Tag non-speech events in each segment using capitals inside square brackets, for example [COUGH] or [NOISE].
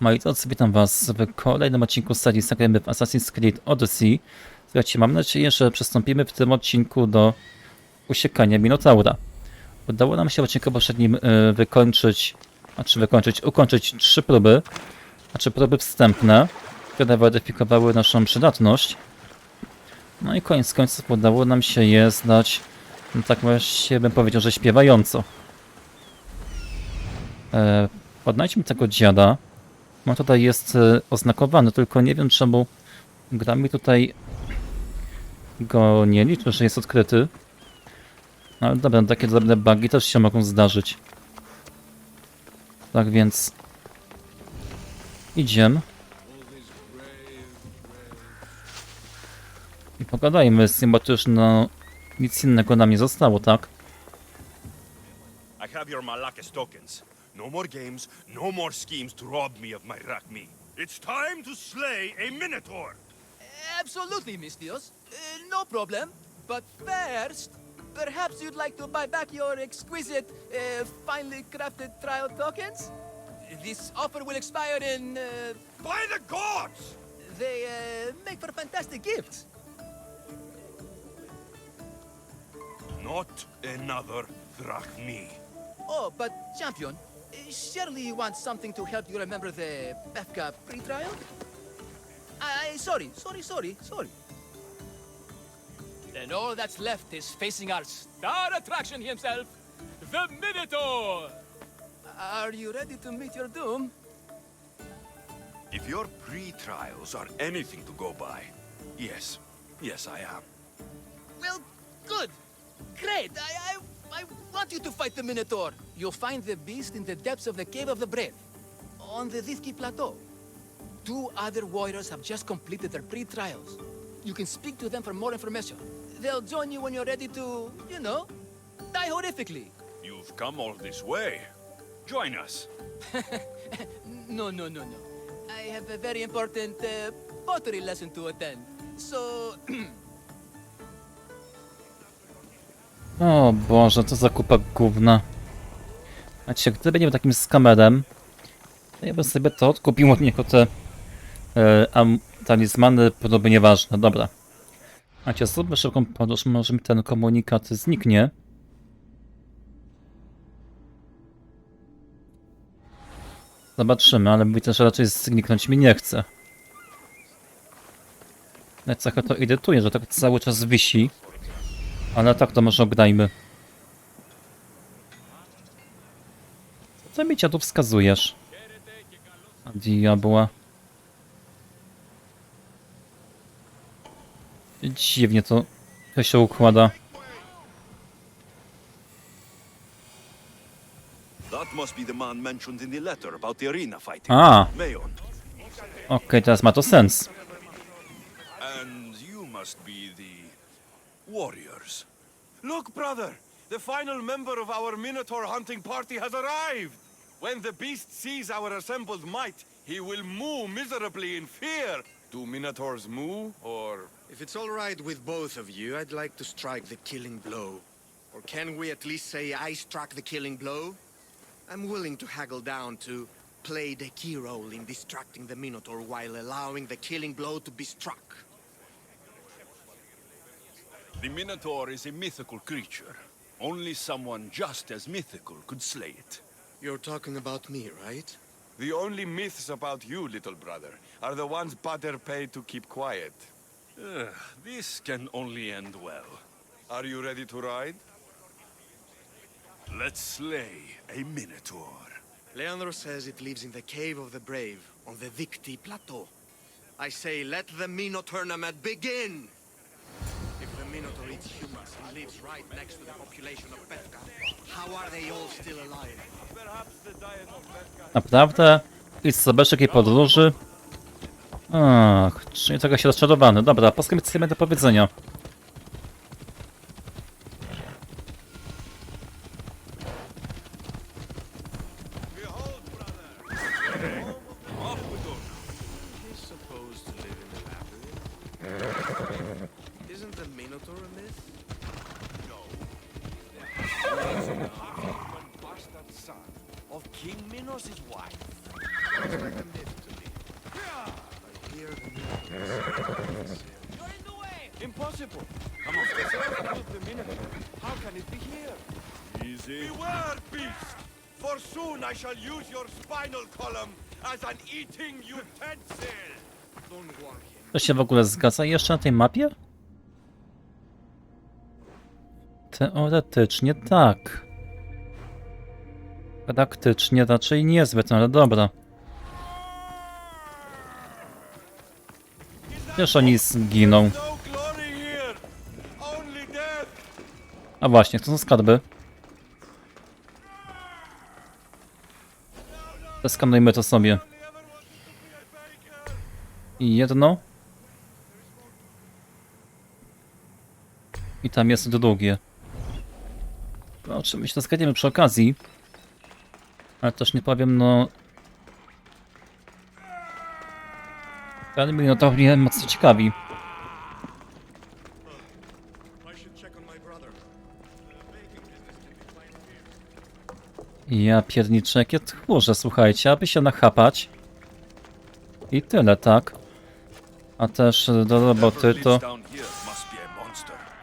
Moi drodzy, witam was w kolejnym odcinku serii Zagrajmy w Assassin's Creed Odyssey. Słuchajcie, mam nadzieję, że przystąpimy w tym odcinku do usiekania Minotaura. Udało nam się w odcinku poprzednim y, wykończyć, znaczy wykończyć, ukończyć trzy próby, znaczy próby wstępne, które weryfikowały naszą przydatność. No i koniec końców udało nam się je zdać, no tak właściwie bym powiedział, że śpiewająco. E, Odnajdźmy tego dziada. On tutaj jest e, oznakowany, tylko nie wiem czemu gra mi tutaj go nie liczy, że jest odkryty. No ale dobra, takie drobne bugi też się mogą zdarzyć. Tak więc idziemy. I pogadajmy z nim, bo to już no nic innego nam nie zostało, tak? I have your tokens. No more games, no more schemes to rob me of my Rakmi. It's time to slay a Minotaur! Absolutely, Mistios. Uh, no problem. But first, perhaps you'd like to buy back your exquisite, uh, finely crafted trial tokens? This offer will expire in. Uh, By the gods! they uh, make for fantastic gifts. Not another Drachmi. Oh, but champion, surely you want something to help you remember the Befka pre-trial? I, sorry, sorry, sorry, sorry. Then all that's left is facing our star attraction himself, the Minotaur. Are you ready to meet your doom? If your pre-trials are anything to go by, yes, yes I am. Well, good. Great. I, I, I want you to fight the Minotaur. You'll find the beast in the depths of the Cave of the Brave, on the Thithki Plateau. Two other warriors have just completed their pre-trials. You can speak to them for more information. They'll join you when you're ready to, you know, die horrifically. You've come all this way. Join us. [LAUGHS] No, no, no, no. I have a very important uh, pottery lesson to attend. So, [CLEARS THROAT] O Boże, to za kupa gówna. Znaczy, gdyby nie był takim skamerem, to ja bym sobie to odkupił od niego te e, am, talizmany, podobnie nieważne. Dobra. Macie, zróbmy szybką podróż, może mi ten komunikat zniknie. Zobaczymy, ale widzę, że raczej zniknąć mi nie chce. Trochę to irytuje, że tak cały czas wisi. Ale tak to może obdajmy. Co mi tu wskazujesz? Diabła. Dziwnie to, się układa. That must be the man mentioned in the letter about the arena fighting. A, Mayon. okej, teraz ma to sens. And you must be the warriors. Look, brother! The final member of our Minotaur hunting party has arrived! When the beast sees our assembled might, he will moo miserably in fear. Do Minotaurs moo, or... If it's all right with both of you, I'd like to strike the killing blow. Or can we at least say I struck the killing blow? I'm willing to haggle down to play the key role in distracting the Minotaur while allowing the killing blow to be struck. The Minotaur is a mythical creature. Only someone just as mythical could slay it. You're talking about me, right? The only myths about you, little brother, are the ones Butter paid to keep quiet. Ugh, this can only end well. Are you ready to ride? Let's slay a Minotaur. Leandro says it lives in the Cave of the Brave on the Victi Plateau. I say let the Mino tournament begin! Minotaur eats humans and lives right next to the population of Bethka, how are they all still alive? Naprawdę? I zobaczysz jakiej podróży? Ach, czyli trochę się rozczarowany. Dobra, posłuchajmy co mamy do powiedzenia. Easy. Beware, beast! For soon I shall use your spinal column as an eating utensil! Don't. To się w ogóle zgadza jeszcze na tej mapie? Teoretycznie tak. Praktycznie raczej niezbyt, no ale dobra. Przecież oni zginą. No! A właśnie, to są skarby. Zeskanujmy to sobie. I jedno. I tam jest drugie. No, oczywiście to zgadniemy przy okazji. Ale też nie powiem, no... To mnie mocno ciekawi. Ja pierniczę, jakie tchórze, słuchajcie, aby się nachapać. I tyle, tak? A też do roboty to,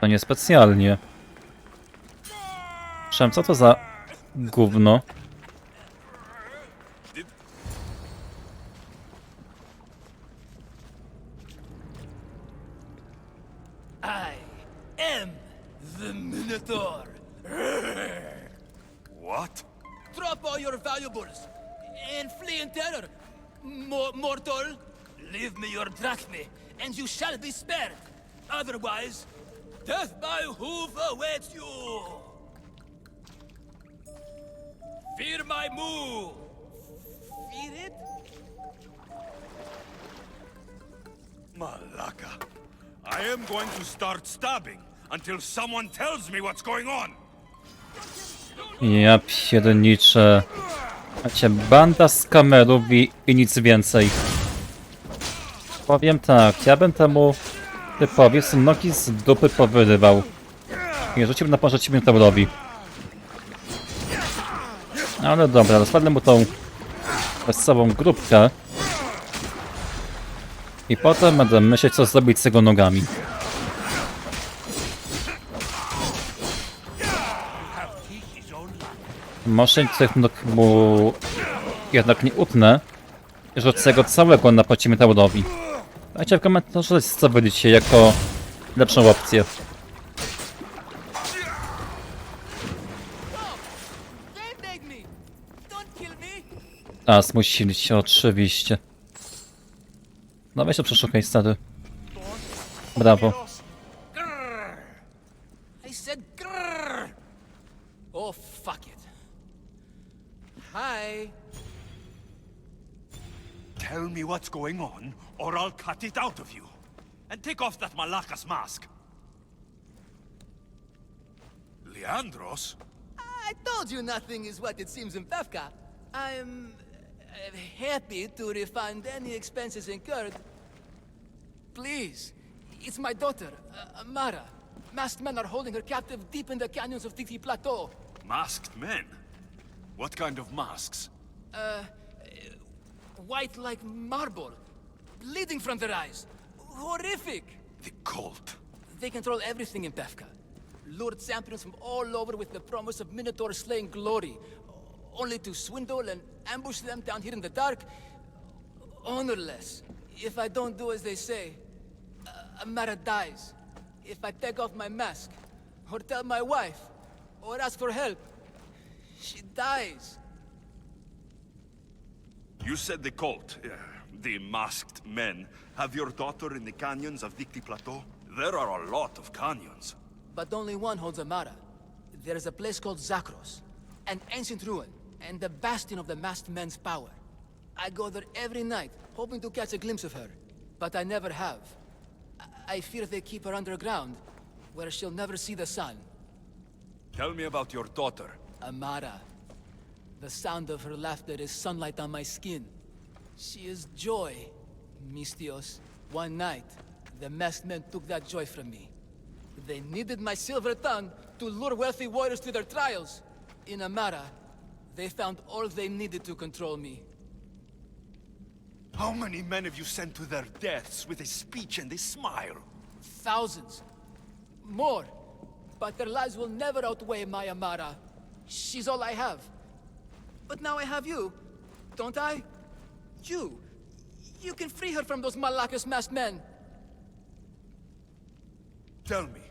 to niespecjalnie. Przem, co to za gówno? I am the Minotaur. What? Drop all your valuables and flee in terror. Mo- mortal, leave me your drachme, and you shall be spared. Otherwise, death by hoof awaits you. Fear my move. Fear it? Malaka. I am going to start stabbing until someone tells me what's going on. Ja pierniczę. Macie banda z kamerów i, i nic więcej. Powiem tak, ja bym temu typowi z nogi z dupy powyrywał. I rzucił na porze Minotaurowi. Ale dobra, rozpadnę mu tą wesołą grupkę. I potem będę myśleć, co zrobić z jego nogami. Może tych nóg mu jednak nie utnę. Rzucę go całego na Taurowi. Dajcie w komentarzu, co będziecie jako lepszą opcję. A, zmusili się oczywiście. No weź to przeszukaj, stary. Brawo. Hi. Tell me what's going on, or I'll cut it out of you. And take off that Malakas mask. Leandros? I told you nothing is what it seems in Pevka. I'm uh, happy to refund any expenses incurred. Please, it's my daughter, uh, Amara. Masked men are holding her captive deep in the canyons of Titi Plateau. Masked men? What kind of masks? White like marble, bleeding from their eyes. Horrific! The cult. They control everything in Pevka. Lured champions from all over with the promise of Minotaur slaying glory, only to swindle and ambush them down here in the dark. Honorless. If I don't do as they say, uh, Amara dies. If I take off my mask, or tell my wife, or ask for help, she dies. You said the cult, uh, the masked men, have your daughter in the canyons of Dicty Plateau? There are a lot of canyons. But only one holds Amara. There is a place called Zakros, an ancient ruin, and the bastion of the masked men's power. I go there every night, hoping to catch a glimpse of her, but I never have. I, I fear they keep her underground, where she'll never see the sun. Tell me about your daughter. Amara. The sound of her laughter is sunlight on my skin. She is joy, Mistios. One night, the masked men took that joy from me. They needed my silver tongue to lure wealthy warriors to their trials. In Amara, they found all they needed to control me. How many men have you sent to their deaths with a speech and a smile? Thousands. More. But their lives will never outweigh my Amara. She's all I have. But now I have you, don't I? You. You can free her from those Malakas masked men. Tell me,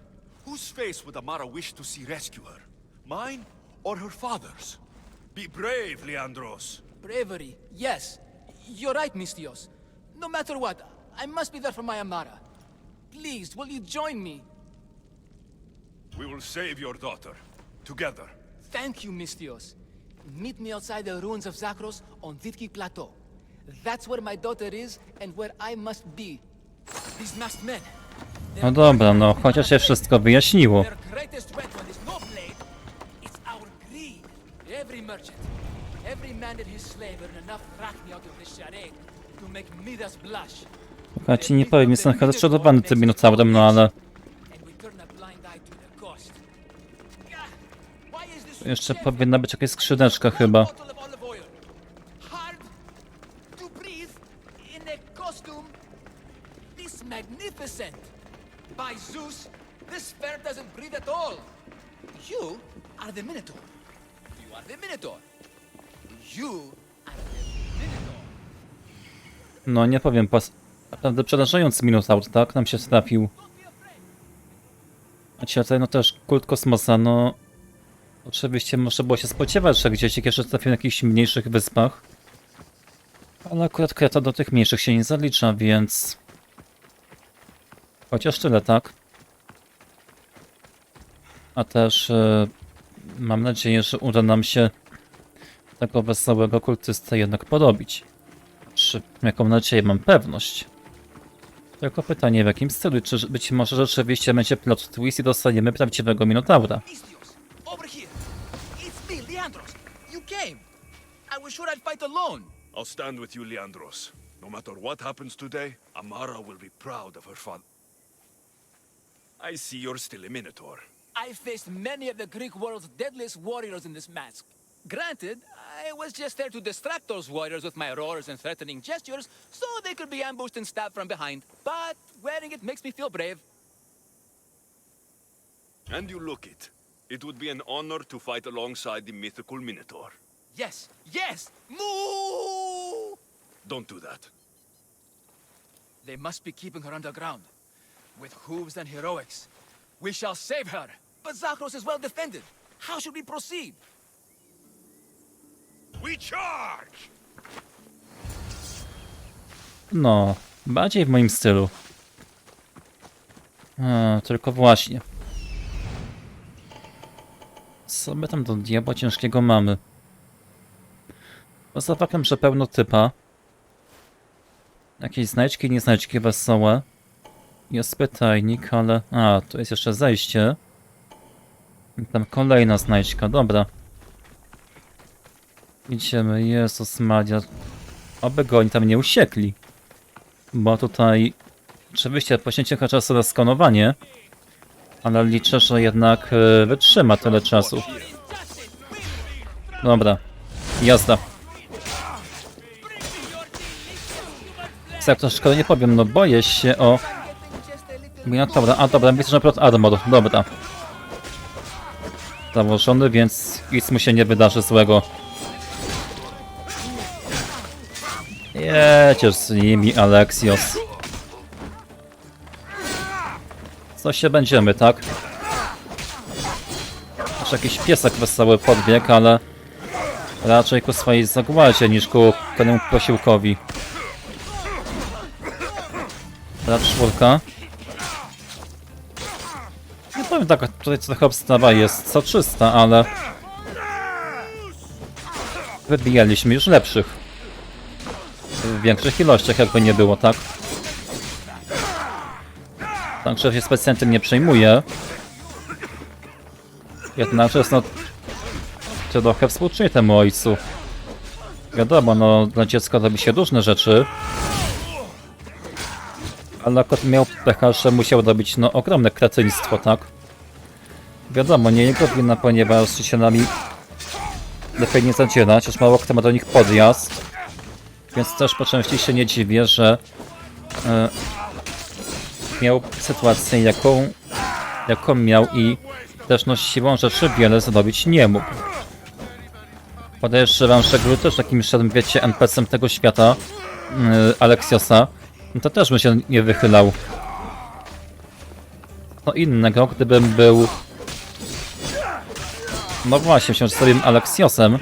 whose face would Amara wish to see rescue her? Mine or her father's? Be brave, Leandros. Bravery, yes. You're right, Mistios. No matter what, I must be there for my Amara. Please, will you join me? We will save your daughter. Together. Thank you, Mistios. Meet me outside the ruins of Zakros on Vitki Plateau. That's where my daughter is and where I must be. These masked men. No dobra, no chociaż się wszystko wyjaśniło. Their greatest weapon is no blade, it's our greed. Every merchant, every man and his slave earn enough drachmi out of this charade to make Midas blush. Słuchajcie, nie powiem, jestem chyba zaszczodowany tym Minotaurem, no ale jeszcze powinna być jakaś skrzydeczka chyba. By Zeus, this doesn't breathe at all. You are the Minotaur. You are the Minotaur. You are the Minotaur. No nie powiem, pas... naprawdę przerażający Minotaur, tak? Nam się trafił. A tutaj no też kult kosmosa, no... Oczywiście można było się spodziewać, że gdzieś jeszcze trafił na jakichś mniejszych wyspach. Ale akurat Kreta do tych mniejszych się nie zalicza, więc... Chociaż tyle, tak? A też e, mam nadzieję, że uda nam się tego wesołego kultystę jednak porobić. Czy jaką nadzieję mam pewność? Tylko pytanie w jakim stylu? Czy być może rzeczywiście będzie plot twist i dostaniemy prawdziwego Minotaura? Was sure I'd fight alone. I'll stand with you, Leandros. No matter what happens today, Amara will be proud of her father. I see you're still a Minotaur. I faced many of the Greek world's deadliest warriors in this mask. Granted, I was just there to distract those warriors with my roars and threatening gestures so they could be ambushed and stabbed from behind. But wearing it makes me feel brave. And you look it. It would be an honor to fight alongside the mythical Minotaur. Yes, yes! Moo! Don't do that. They must be keeping her underground. With hooves and heroics. We shall save her. But Zakros is well defended. How should we proceed? We charge! No, bardziej w moim stylu. A, tylko właśnie. Co my tam do diabła ciężkiego mamy? Poza faktem, że pełno typa. Jakieś znajdźki, nie znajdźki wesołe. Jest pytajnik, ale... A, tu jest jeszcze zejście. I tam kolejna znajdźka, dobra. Idziemy, Jezus Maria. Oby go oni tam nie usiekli. Bo tutaj oczywiście poświęciłem trochę czasu na skanowanie, ale liczę, że jednak e, wytrzyma tyle czasu. Dobra, jazda. Tak, to szkoda nie powiem, no boję się o... Minotaura, a dobra, widzę, że plot armor, dobra. Założony, więc nic mu się nie wydarzy złego. Jedziesz z nimi, Alexios. Co się będziemy, tak? Aż jakiś piesek wesoły podbieg, ale raczej ku swojej zagładzie niż ku temu posiłkowi. Raz czwórka. Nie powiem tak, tutaj trochę obstawa jest soczysta, ale wybijaliśmy już lepszych w większych ilościach, jakby nie było, tak? Także się specjalnie nie przejmuję. Jednakże jest no... Trochę współczuję temu ojcu. Wiadomo, no dla dziecka robi się różne rzeczy. Ale akurat miał pecha, że musiał robić no ogromne kretyństwo, tak? Wiadomo, nie jego wina, ponieważ się nami lepiej nie zadzierać, aż mało kto ma do nich podjazd. Więc też po części się nie dziwię, że e, miał sytuację, jaką, jaką miał i też no siłą rzeczy wiele zrobić nie mógł. Podejrzewam, że gdyby też takim szedł, wiecie, NPC-em tego świata, yy, Aleksiosa, no to też by się nie wychylał. Co innego, gdybym był... No właśnie, wciąż sobie Aleksiosem,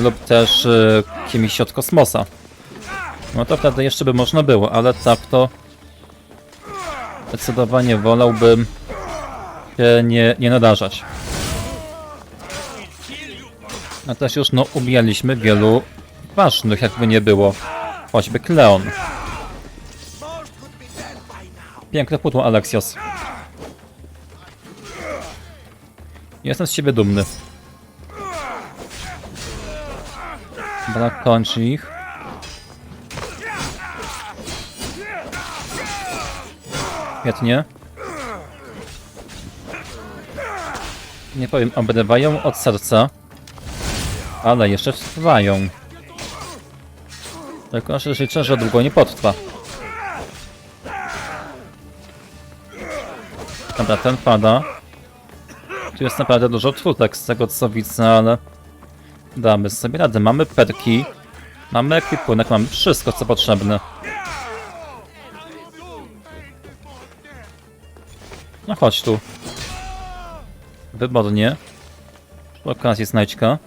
lub też yy, kimś od kosmosa. No to wtedy jeszcze by można było, ale tak to... Zdecydowanie wolałbym się nie, nie nadarzać. A też już no ubijaliśmy wielu ważnych, jakby nie było. Choćby Kleon. Piękne pudło, Alexios. Jestem z ciebie dumny. Dobra, kończy ich. Świetnie. Nie powiem, obrywają od serca. Ale jeszcze trwają. Tylko że życzę, że długo nie potrwa. Dobra, ten pada. Tu jest naprawdę dużo trutek z tego co widzę, ale... Damy sobie radę. Mamy perki. Mamy ekwipunek, mamy wszystko co potrzebne. No chodź tu. Wybornie. Przy okazji znajdźka.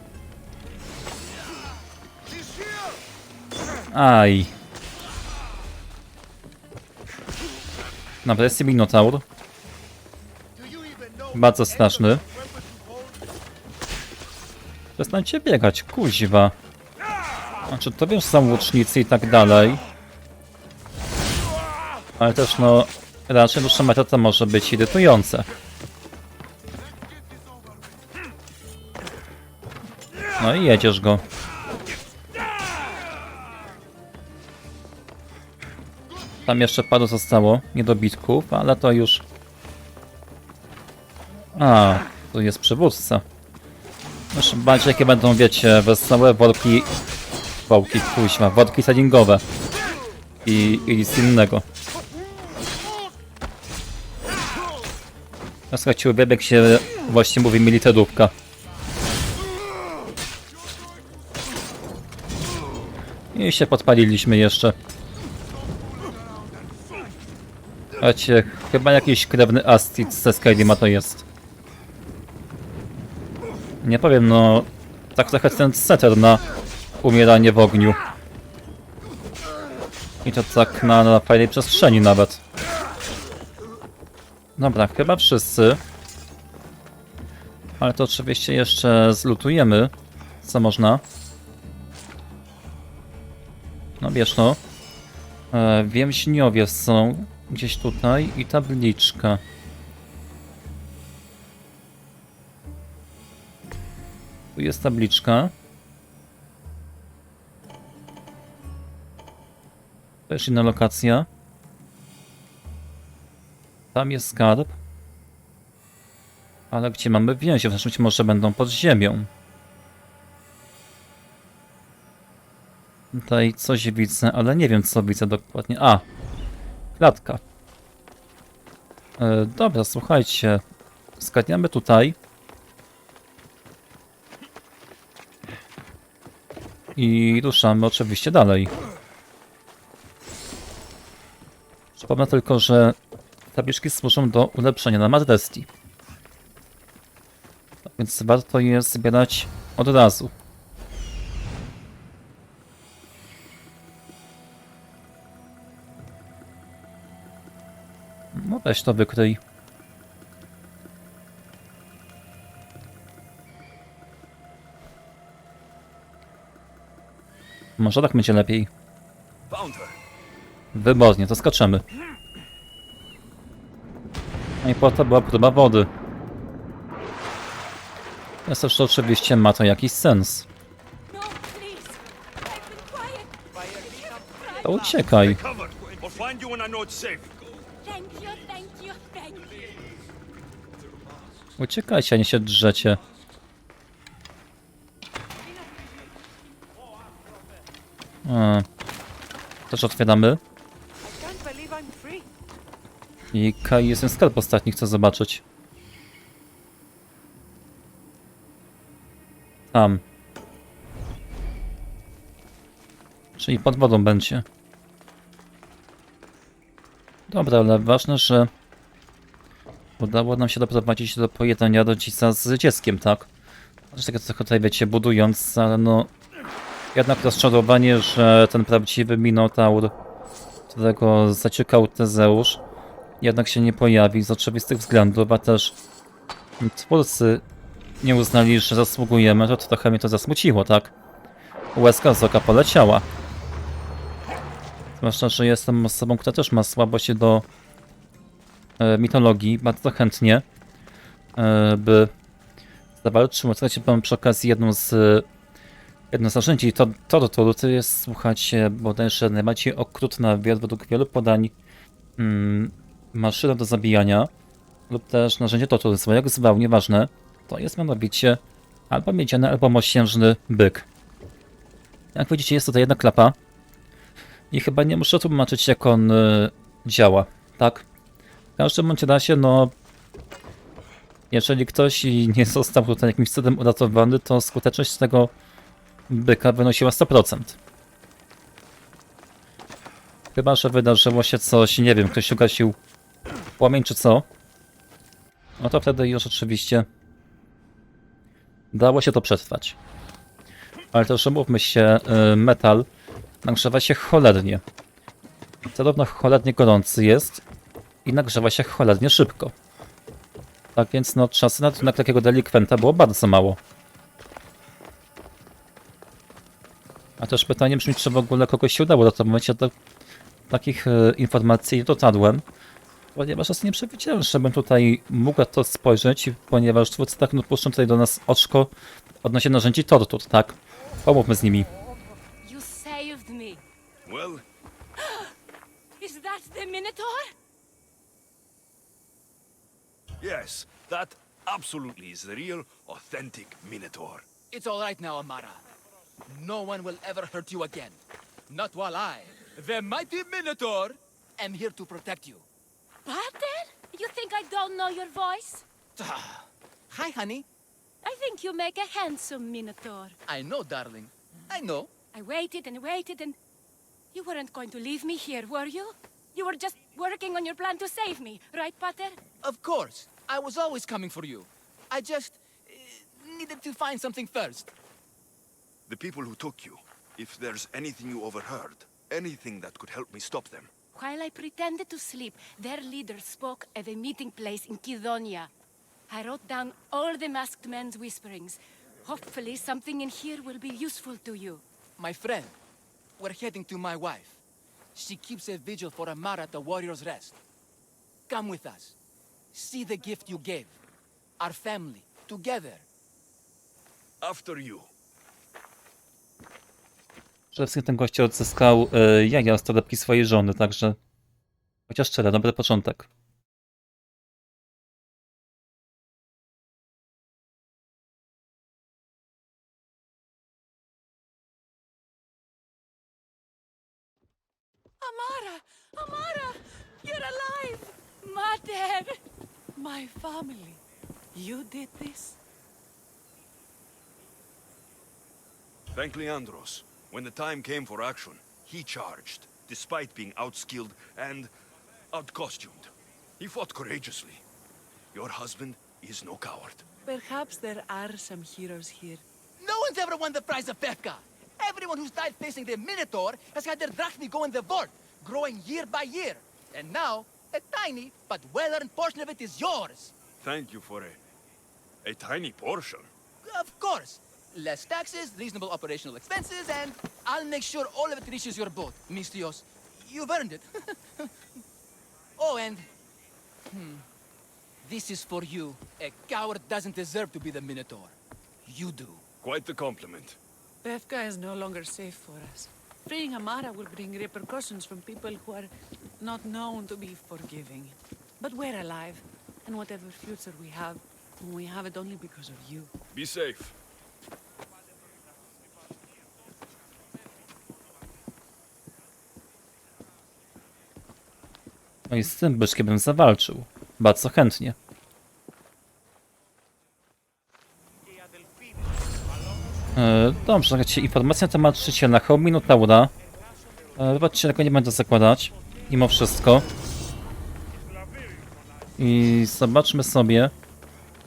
Aj. Dobra, jest Minotaur. Bardzo straszny. Przestańcie biegać, kuźwa. Znaczy, to wiesz, są łucznicy i tak dalej. Ale też, no, raczej dłuższa metoda może być irytujące. No i jedziesz go. Tam jeszcze paru zostało niedobitków, ale to już... A, tu jest przywódca. Już bardziej jakie będą, wiecie, wesołe worki... Wołki, kuźma, worki sadingowe. I, I nic innego. No słuchajcie, uwielbiam jak się właśnie mówi militerówka. I się podpaliliśmy jeszcze. Słuchajcie, chyba jakiś krewny Astit ze Skyrima to jest. Nie powiem, no... Tak trochę ten setter na umieranie w ogniu. I to tak na, na fajnej przestrzeni nawet. Dobra, chyba wszyscy. Ale to oczywiście jeszcze zlutujemy, co można. No wiesz no. E, więźniowie są gdzieś tutaj i tabliczka. Tu jest tabliczka. To jest inna lokacja. Tam jest skarb. Ale gdzie mamy więźniów? Znaczy może będą pod ziemią. Tutaj coś widzę, ale nie wiem co widzę dokładnie. A! Klatka. E, dobra, słuchajcie. Skadniamy tutaj. I ruszamy oczywiście dalej. Przypomnę tylko, że tabliczki służą do ulepszenia na Madresti. Tak Więc warto je zbierać od razu. No weź to wykryj. Może tak będzie lepiej. Wybornie, to skaczemy. No i po to była próba wody. Jest też oczywiście ma to jakiś sens. No. To uciekaj. Uciekajcie, a nie się drzecie. A. Też otwieramy. I Kai jest ten sklep ostatni, chcę zobaczyć. Tam. Czyli pod wodą będzie. Dobra, ale ważne, że udało nam się doprowadzić do pojednania rodzica z dzieckiem, tak? Znaczy tak trochę tutaj, wiecie, budując, ale no... Jednak rozczarowanie, że ten prawdziwy Minotaur, którego zaciekał Tezeusz, jednak się nie pojawi z oczywistych względów, a też twórcy nie uznali, że zasługujemy, to trochę mnie to zasmuciło, tak? Łezka z oka poleciała. Zwłaszcza, że jestem osobą, która też ma słabość do e, mitologii, bardzo chętnie e, by zawalczył. Słuchajcie, mam przy okazji jedną z jedno z narzędzi to, to, to, to jest, słuchajcie, bodajże najbardziej okrutna według wielu podań mm, maszyna do zabijania lub też narzędzie to, to jak zwał, nieważne, to jest mianowicie albo miedziany, albo mosiężny byk. Jak widzicie, jest tutaj jedna klapa i chyba nie muszę tłumaczyć, jak on y, działa, tak? W każdym bądź razie, no jeżeli ktoś nie został tutaj jakimś cudem uratowany, to skuteczność tego byka wynosiła 100%. Chyba, że wydarzyło się coś, nie wiem, ktoś ugasił płomień czy co. No to wtedy już oczywiście dało się to przetrwać. Ale też umówmy się, y, metal nagrzewa się cholernie. Zarówno cholernie gorący jest i nagrzewa się cholernie szybko. Tak więc no czasu na, na takiego delikwenta było bardzo mało. A też pytanie brzmi, czy w ogóle kogoś się udało do tego momencie do takich e, informacji nie dotarłem. Ponieważ jest nie przewidziałem, żebym tutaj mógł na to spojrzeć, ponieważ twórcy tak no, puszczą tutaj do nas oczko odnośnie narzędzi tortur, tak? Pomówmy z nimi. You saved me. Well, [GASPS] Is that the Minotaur? yes, that absolutely is the real, authentic Minotaur. It's all right now, Amara. No one will ever hurt you again. Not while I, the mighty Minotaur, am here to protect you. Pater? You think I don't know your voice? Hi, honey. I think you make a handsome Minotaur. I know, darling. I know. I waited and waited and... You weren't going to leave me here, were you? You were just working on your plan to save me, right, Pater? Of course. I was always coming for you. I just uh, needed to find something first. The people who took you, if there's anything you overheard, anything that could help me stop them. While I pretended to sleep, their leader spoke of a meeting place in Kidonia. I wrote down all the masked men's whisperings. Hopefully, something in here will be useful to you. My friend, we're heading to my wife. She keeps a vigil for Amara at the Warrior's Rest. Come with us. See the gift you gave. Our family, together. After you. Przede wszystkim ten gościu odzyskał e, jaja z torebki swojej żony, także chociaż tyle, dobry początek. Amara! Amara! You're alive! Mater! My family. You did this? Thank Leandros. When the time came for action, he charged, despite being outskilled and outcostumed. He fought courageously. Your husband is no coward. Perhaps there are some heroes here. No one's ever won the prize of Pefka. Everyone who's died facing the Minotaur has had their drachmi go in the vault, growing year by year. And now, a tiny but well-earned portion of it is yours. Thank you for a, a tiny portion. Of course. Less taxes, reasonable operational expenses, and I'll make sure all of it reaches your boat, Mistios. You've earned it. [LAUGHS] oh, and... Hmm. This is for you. A coward doesn't deserve to be the Minotaur. You do. Quite the compliment. Befka is no longer safe for us. Freeing Amara will bring repercussions from people who are not known to be forgiving. But we're alive, and whatever future we have, we have it only because of you. Be safe. No i z tym byszkiem bym zawalczył. Bardzo chętnie. E, dobrze, słuchajcie, informacja na temat czyciela Minotaura. E, wybaczcie, tego nie będę zakładać. Mimo wszystko. I zobaczmy sobie,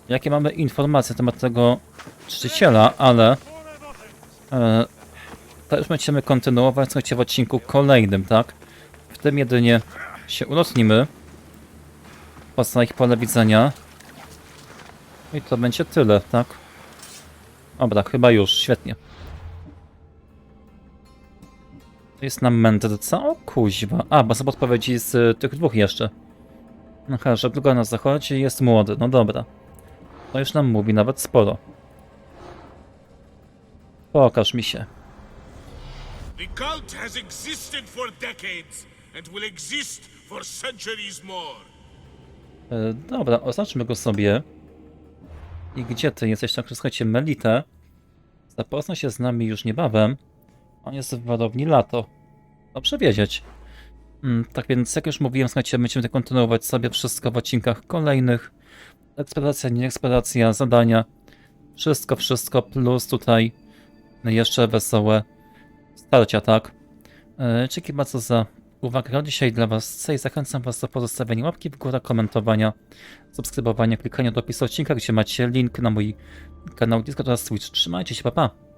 jakie mamy informacje na temat tego czciciela, ale e, to już będziemy kontynuować, słuchajcie, w odcinku kolejnym, tak? W tym jedynie się ulotnimy. Poza ich pole widzenia. I to będzie tyle, tak? Dobra, chyba już, świetnie. Jest na mędrca? O kuźwa. A, bo są odpowiedzi z y, tych dwóch jeszcze. Aha, żegluga na zachodzie jest młody, no dobra. To już nam mówi nawet sporo. Pokaż mi się. The cult has existed for decades and will exist for centuries more. E, dobra, oznaczmy go sobie. I gdzie ty jesteś? Tak, słuchajcie, Melitę. Zapozna się z nami już niebawem. On jest w warowni lato. Dobrze wiedzieć. Mm, tak więc, jak już mówiłem, słuchajcie, będziemy kontynuować sobie wszystko w odcinkach kolejnych. Eksploracja, nie eksploracja, zadania. Wszystko, wszystko, plus tutaj jeszcze wesołe starcia, tak? E, Dzięki bardzo za uwagę. Ja dzisiaj dla Was i zachęcam Was do pozostawienia łapki w górę, komentowania, subskrybowania, klikania do opisu odcinka, gdzie macie link na mój kanał Discord oraz Twitch. Trzymajcie się, pa pa!